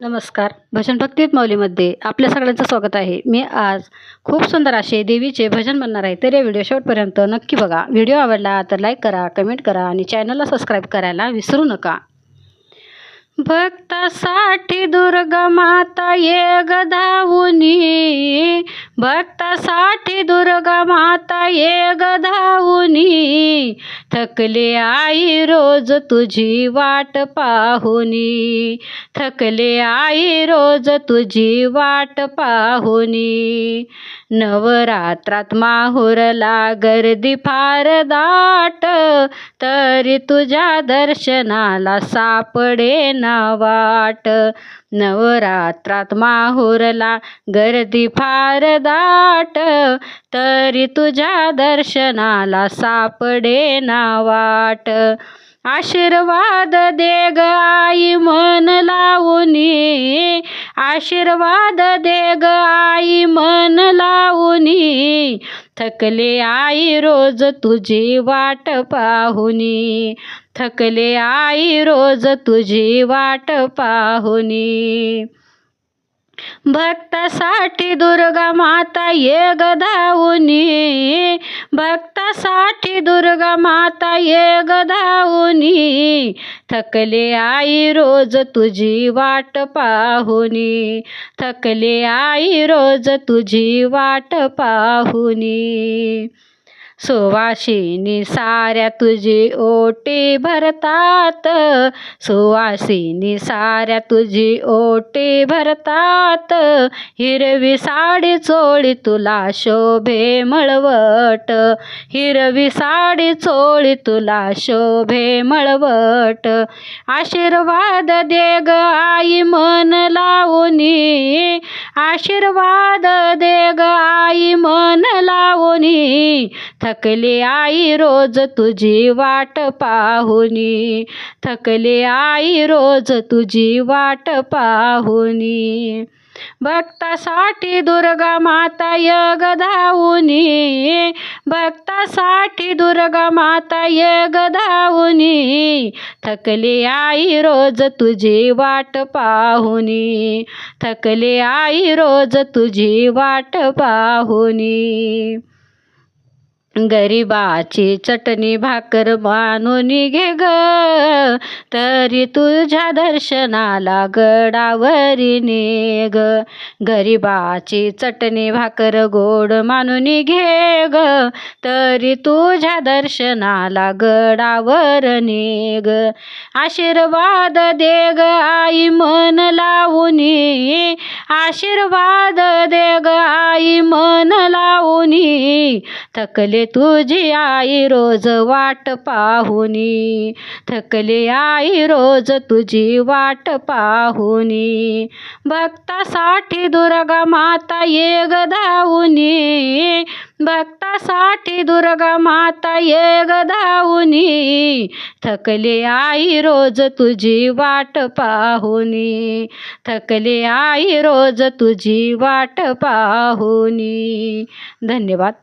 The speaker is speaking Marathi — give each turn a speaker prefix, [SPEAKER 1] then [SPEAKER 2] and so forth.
[SPEAKER 1] नमस्कार. भजन भक्ती माऊलीमध्ये आपल्या सगळ्यांचं स्वागत आहे. मी आज खूप सुंदर असे देवीचे भजन म्हणणार आहे. तर या व्हिडिओ शेवटपर्यंत नक्की बघा. व्हिडिओ आवडला तर लाईक करा कमेंट करा आणि चॅनलला सबस्क्राईब करायला विसरू नका. भक्तासाठी दुर्गा माता ये गधावुनी भक्तासाठी दुर्गा माता ये. गधावुनी थकले आई रोज तुझी वाट पाहुनी थकले आई रोज तुझी वाट पाहुनी नवरात्रात माहुरला गर्दी फार दाट तरी तुझ्या दर्शनाला सापडे ना वाट. नवरात्रात माहुरला गर्दी फार दाट तरी तुझ्या दर्शनाला सापडे ना वाट. आशीर्वाद दे ग आई मन लावूनी. आशीर्वाद दे ग आई मन लावूनी. थकले आई रोज तुझी वाट पाहुनी. थकले आई रोज तुझी वाट पाहुनी. भक्तासाठी दुर्गा माता ये गधावुनी भक्तासाठी दुर्गा माता ये गधावुनी थकले आई रोज तुझी वाट पाहुनी. थकले आई रोज तुझी वाट पाहुनी. सुवासिनी साऱ्या तुझी ओटी भरतात. सुवासिनी साऱ्या तुझी ओटी भरतात. हिरवी साडी चोळी तुला शोभे मळवट. हिरवी साडी चोळी तुला शोभे मळवट. आशीर्वाद दे ग आई मन लावूनी. आशीर्वाद दे ग आई मन लावूनी. थकले आई रोज तुझी वाट पाहुनी. थकले आई रोज तुझी वाट पाहुनी. भक्तासाठी दुर्गा माता यग धावुनी. भक्तासाठी दुर्गा माता यग धावुनी. थकले आई रोज तुझी वाट पाहुनी. थकले आई रोज तुझी वाट पाहुनी. गरिबाची चटणी भाकर मानून घे ग. तरी तुझ्या दर्शनाला गडावरी ने ग गरिबाची चटणी भाकर गोड मानून घे ग. तरी तुझ्या दर्शनाला गडावर ने ग आशीर्वाद दे ग आई मन लावूनी आशीर्वाद दे ग आई मन लावूनी थकले तुझी आई रोज वाट पाहुनी. थकले आई रोज तुझी वाट पाहुनी. भक्तासाठी दुर्गा माता ये धावुनी. भक्तासाठी दुर्गा माता ये धावुनी. थकले आई रोज तुझी वाट पाहुनी. थकले आई रोज तुझी वाट पाहुनी. धन्यवाद.